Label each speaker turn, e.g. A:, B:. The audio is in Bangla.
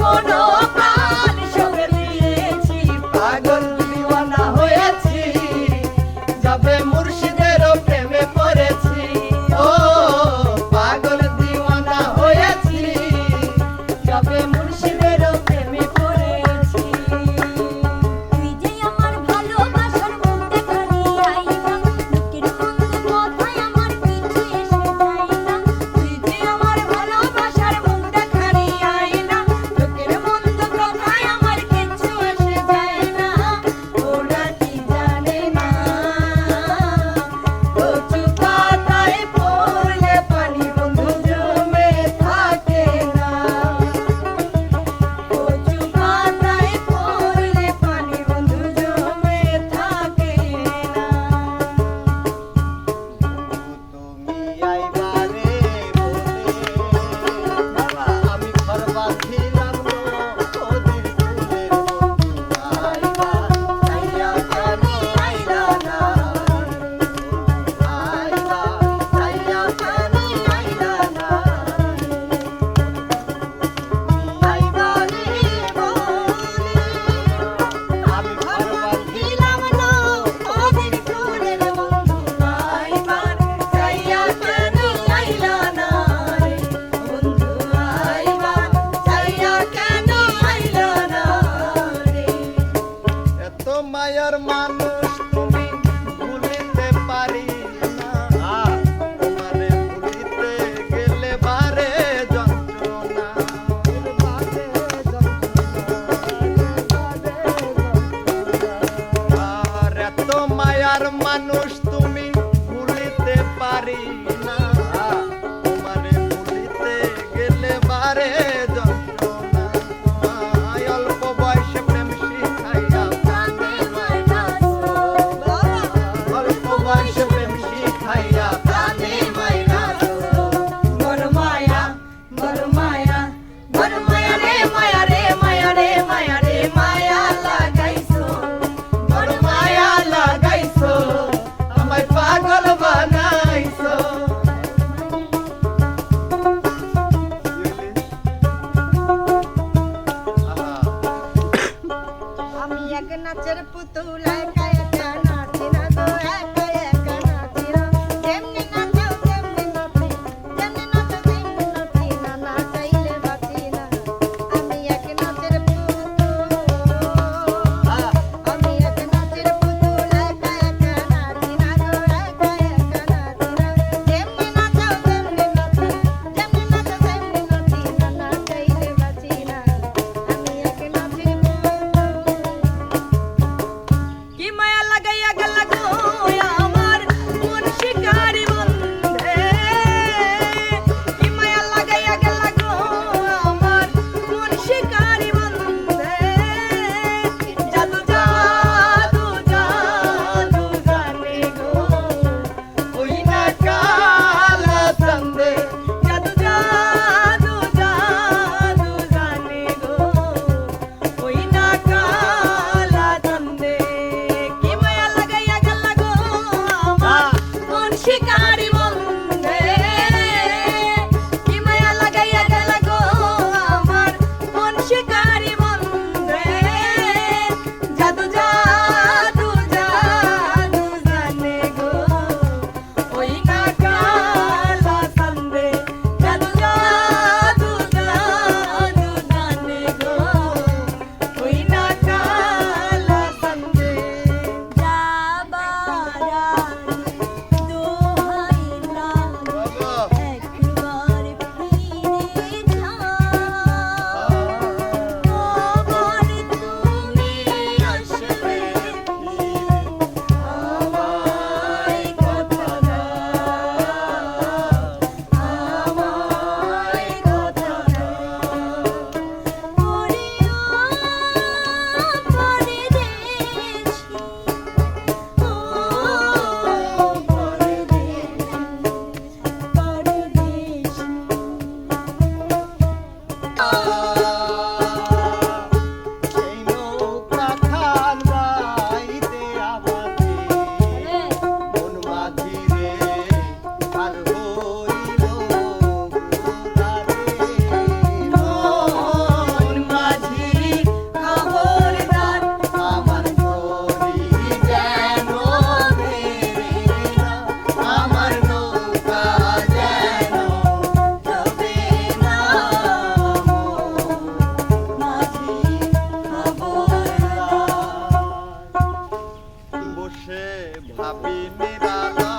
A: como no. গেলে
B: আমি এক নাচের পুতুল ভাবিনি দাদা